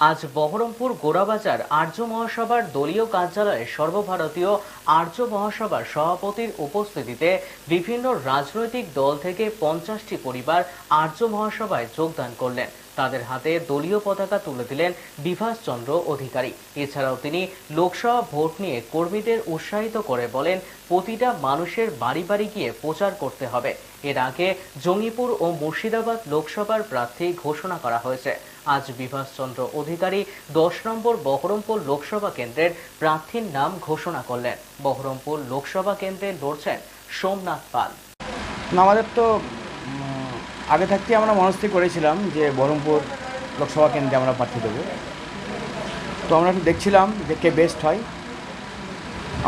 আজ বহরমপুর গোড়াবাজার আর্য মহাসভার দলীয় কার্যালয়ে সর্বভারতীয় আর্য মহাসভার সভাপতির উপস্থিতিতে বিভিন্ন রাজনৈতিক দল থেকে পঞ্চাশটি পরিবার আর্য মহাসভায় যোগদান করলেন। তাদের হাতে দলীয় পতাকা তুলে দিলেন বিভাস চন্দ্র অধিকারী। এছাড়াও তিনি লোকসভা ভোট নিয়ে কর্মীদের উৎসাহিত করে বলেন, প্রতিটা মানুষের বাড়ি বাড়ি গিয়ে প্রচার করতে হবে। এর আগে জঙ্গিপুর ও মুর্শিদাবাদ লোকসভার প্রার্থী ঘোষণা করা হয়েছে। আজ বিভাস চন্দ্র অধিকারী দশ নম্বর বহরমপুর লোকসভা কেন্দ্রের প্রার্থীর নাম ঘোষণা করলেন। বহরমপুর লোকসভা কেন্দ্রে লড়ছেন সোমনাথ পাল। আমাদের তো আগে থাকতে আমরা মনস্থির করেছিলাম যে বহরমপুর লোকসভা কেন্দ্রে আমরা প্রার্থী দেবো। তো আমরা একটু দেখছিলাম যে কে বেস্ট হয়।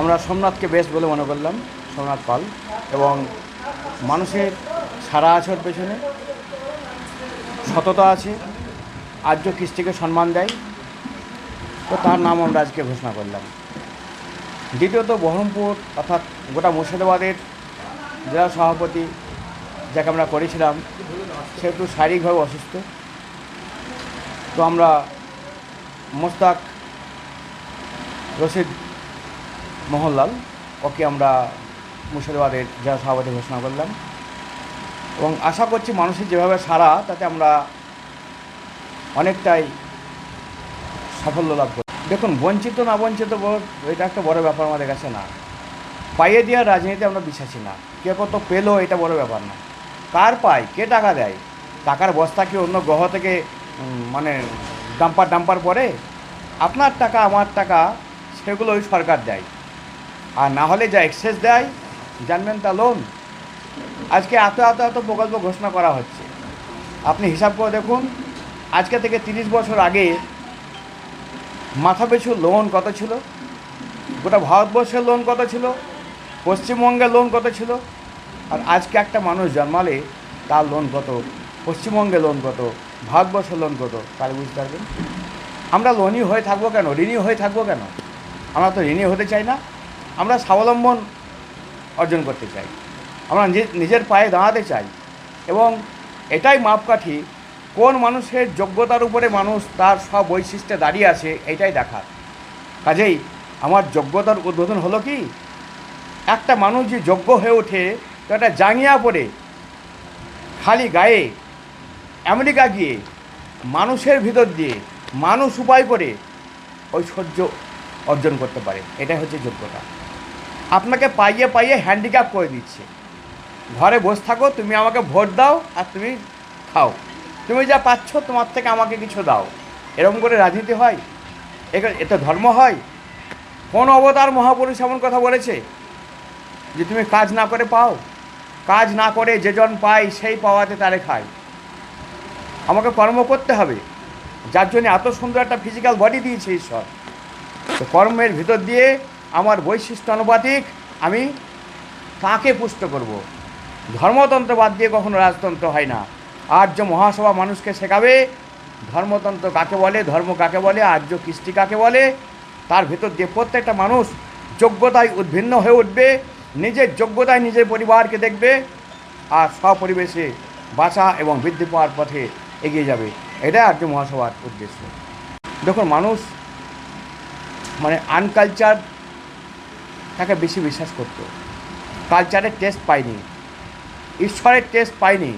আমরা সোমনাথকে বেস্ট বলে মনে করলাম, সোমনাথ পাল। এবং মানুষের সারা আছে ওর পেছনে, সততা আছে আর্য কৃষ্টিকে সম্মান দেয়। তো তার নাম আমরা আজকে ঘোষণা করলাম। দ্বিতীয়ত বহরমপুর অর্থাৎ গোটা মুর্শিদাবাদের জেলা সভাপতি যাকে আমরা করেছিলাম, সে একটু শারীরিকভাবে অসুস্থ। তো আমরা মোস্তাক রশিদ মোহনলাল, ওকে আমরা মুর্শিদাবাদের জেলা সভাপতি ঘোষণা করলাম। এবং আশা করছি মানুষের যেভাবে সারা তাতে আমরা অনেকটাই সাফল্য লাভ করি। দেখুন, বঞ্চিত না বঞ্চিত এটা একটা বড় ব্যাপার আমাদের কাছে না। পাইয়ে দেওয়ার রাজনীতি আমরা বিশ্বাসী না। কে কত পেল, এটা বড় ব্যাপার না। কার পায়, কে টাকা দেয়? টাকার বস্তা কি অন্য গ্রহ থেকে মানে ডাম্পার ডাম্পার পরে আপনার টাকা, আমার টাকা, সেগুলো ওই সরকার দেয়। আর না হলে যা এক্সেস দেয়, জানবেন তা লোন। আজকে এত এত এত প্রকল্প ঘোষণা করা হচ্ছে। আপনি হিসাব করে দেখুন আজকে থেকে তিরিশ বছর আগে মাথা পিছু লোন কত ছিল? গোটা ভারতবর্ষের লোন কত ছিল? পশ্চিমবঙ্গের লোন কত ছিল? আর আজকে একটা মানুষ জন্মালে তার লোন কত? পশ্চিমবঙ্গের লোন কত? ভারতবর্ষের লোন কত? তাহলে বুঝতে পারবেন? আমরা লোনই হয়ে থাকব কেন? ঋণী হয়ে থাকব কেন? আমরা তো ঋণী হতে চাই না। আমরা স্বাবলম্বন অর্জন করতে চাই। আমরা নিজে- নিজের পায়ে দাঁড়াতে চাই। এবং এটাই মাপকাঠি কোন মানুষের যোগ্যতার উপরে মানুষ তার সব বৈশিষ্ট্যে দাঁড়িয়ে আছে, এটাই দেখার। কাজেই আমার যোগ্যতার উদ্বোধন হলো কি? একটা মানুষ যে যোগ্য হয়ে ওঠে, তো একটা জাঙ্গিয়া পরে, খালি গায়ে, আমেরিকা গিয়ে, মানুষের ভিতর দিয়ে, মানুষ উপায় করে ঐশ্বর্য অর্জন করতে পারে। এটাই হচ্ছে যোগ্যতা। আপনাকে পাইয়ে পাইয়ে হ্যান্ডিক্যাপ করে দিচ্ছে। ঘরে বসে থাকো, তুমি আমাকে ভোট দাও আর তুমি খাও। তুমি যা পাচ্ছ, তোমার থেকে আমাকে কিছু দাও। এরকম করে রাজনীতি হয়? এটা ধর্ম হয়? কোন অবতার মহাপুরুষ এমন কথা বলেছে? যে তুমি কাজ না করে পাও? কাজ না করে যেজন পায়, সেই পাওয়াতে তারে খায়। আমাকে কর্ম করতে হবে। যার জন্য এত সুন্দর একটা ফিজিক্যাল বডি দিয়েছে ঈশ্বর। তো কর্মের ভিতর দিয়ে আমার বৈশিষ্ট্য অনুপাতিক আমি তাকে পুষ্ট করব? ধর্মতন্ত্র বাদ দিয়ে কখনো রাজতন্ত্র হয় না। আর্য মহাসভা মানুষকে শেখাবে। ধর্মতন্ত্র কাকে বলে, ধর্ম কাকে বলে, আর্য কৃষ্টি কাকে বলে, তার ভেতর দিয়ে প্রত্যেকটা মানুষ যোগ্যতায় উদ্ভিন্ন হয়ে উঠবে, নিজের যোগ্যতায় নিজের পরিবারকে দেখবে আর স্বপরিবেশে বাঁচা এবং বৃদ্ধি পাওয়ার পথে এগিয়ে যাবে। এটাই আর্য মহাসভার উদ্দেশ্য। দেখুন, মানুষ মানে আনকালচার তাকে বেশি বিশ্বাস করতো। কালচারের টেস্ট পায়নি। ঈশ্বরের টেস্ট পায়নি।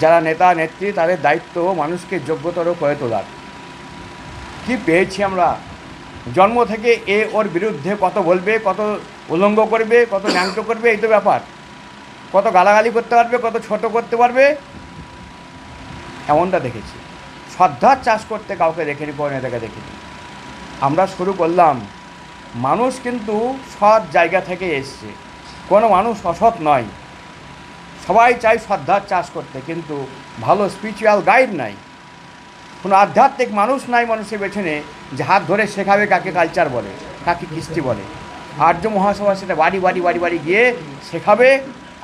যারা নেতা, নেত্রী, তাদের দায়িত্ব মানুষকে যোগ্যতর করে তোলার। কি পেয়েছি আমরা? জন্ম থেকে এ ওর বিরুদ্ধে কত বলবে, কত উলঙ্গ করবে, কত ন্যাংটো করবে, এই তো ব্যাপার। কত গালাগালি করতে পারবে, কত ছোট করতে পারবে? এমনটা দেখেছি। শ্রদ্ধার চাষ করতে কাউকে দেখিনি পরিণতাকে দেখিনি। আমরা শুরু করলাম, মানুষ কিন্তু সৎ জায়গা থেকে এসছে। কোনো মানুষ অসৎ নয়। সবাই চায় শ্রদ্ধার চাষ করতে, কিন্তু ভালো স্পিরিচুয়াল গাইড নাই। কোনো আধ্যাত্মিক মানুষ নাই মানুষের পেছনে যে হাত ধরে শেখাবে কাকে কালচার বলে, কাকে কৃষ্টি বলে। আর্য মহাসভা সেটা বাড়ি বাড়ি বাড়ি বাড়ি গিয়ে শেখাবে,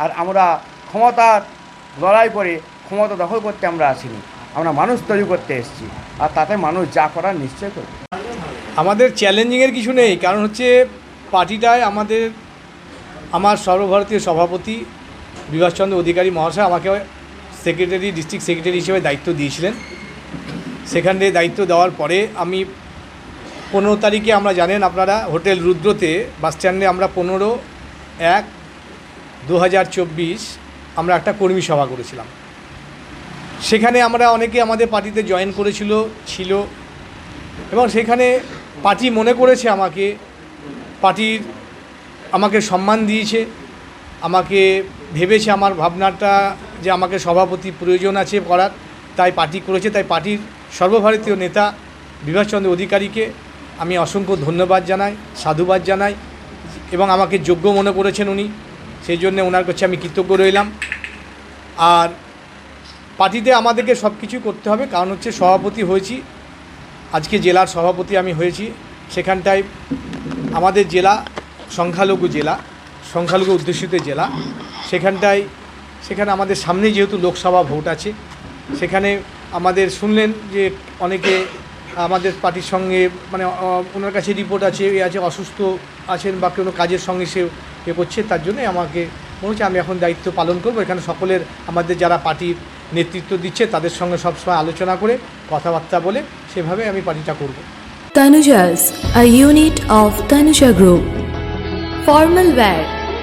আর আমরা ক্ষমতার লড়াই করে ক্ষমতা দখল করতে আমরা আসিনি। আমরা মানুষ তৈরি করতে এসেছি, আর তাতে মানুষ যা করার নিশ্চয় করবে। আমাদের চ্যালেঞ্জিংয়ের কিছু নেই, কারণ হচ্ছে পার্টিটায় আমাদের, আমার সর্বভারতীয় সভাপতি বিভাসচন্দ্র অধিকারী মহাশয় আমাকে সেক্রেটারি ডিস্ট্রিক্ট সেক্রেটারি হিসেবে দায়িত্ব দিয়েছিলেন। সেখান সেখানে দায়িত্ব দেওয়ার পরে আমি পনেরো তারিখে আমরা জানেন আপনারা হোটেল রুদ্রতে বাস স্ট্যান্ডে আমরা পনেরো এক দু আমরা একটা কর্মী সভা করেছিলাম। সেখানে আমরা অনেকে আমাদের পার্টিতে জয়েন করেছিল, ছিল এবং সেখানে পার্টি মনে করেছে আমাকে, পার্টির আমাকে সম্মান দিয়েছে। আমাকে ভেবেছে আমার ভাবনাটা যে আমাকে সভাপতি প্রয়োজন আছে করার, তাই পার্টি করেছে, তাই পার্টির সর্বভারতীয় নেতা বিভাসচন্দ্র অধিকারীকে আমি অসংখ্য ধন্যবাদ জানাই, সাধুবাদ জানাই, এবং আমাকে যোগ্য মনে করেছেন উনি, সেই জন্য ওনার কাছে আমি কৃতজ্ঞ রইলাম। আর পার্টিতে আমাদেরকে সব কিছু করতে হবে, কারণ হচ্ছে সভাপতি হয়েছি, আজকে জেলার সভাপতি আমি হয়েছি, সেখানটায় আমাদের জেলা সংখ্যালঘু জেলা। সংখ্যালঘু অধ্যুষিত জেলা। সেখানটায় সেখানে আমাদের সামনে যেহেতু লোকসভা ভোট আছে সেখানে আমাদের শুনলেন যে অনেকে আমাদের পার্টির সঙ্গে মানে ওনার কাছে রিপোর্ট আছে এ আছে অসুস্থ আছেন বা কোনো কাজের সঙ্গে সে এ করছে তার জন্যই আমাকে মনে হচ্ছে আমি এখন দায়িত্ব পালন করব। এখানে সকলের আমাদের যারা পার্টির নেতৃত্ব দিচ্ছে তাদের সঙ্গে সবসময় আলোচনা করে কথাবার্তা বলে সেভাবে আমি পার্টিটা করব। Tanujas, a unit of Tanuja Group. Formal wear.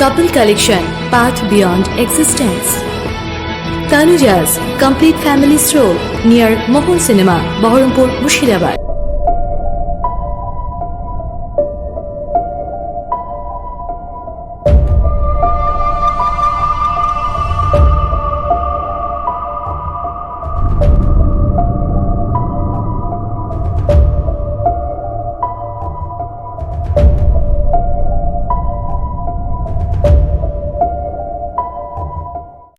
Couple collection path beyond existence Tanuja's complete family store near Mahal cinema Baharampur Murshidabad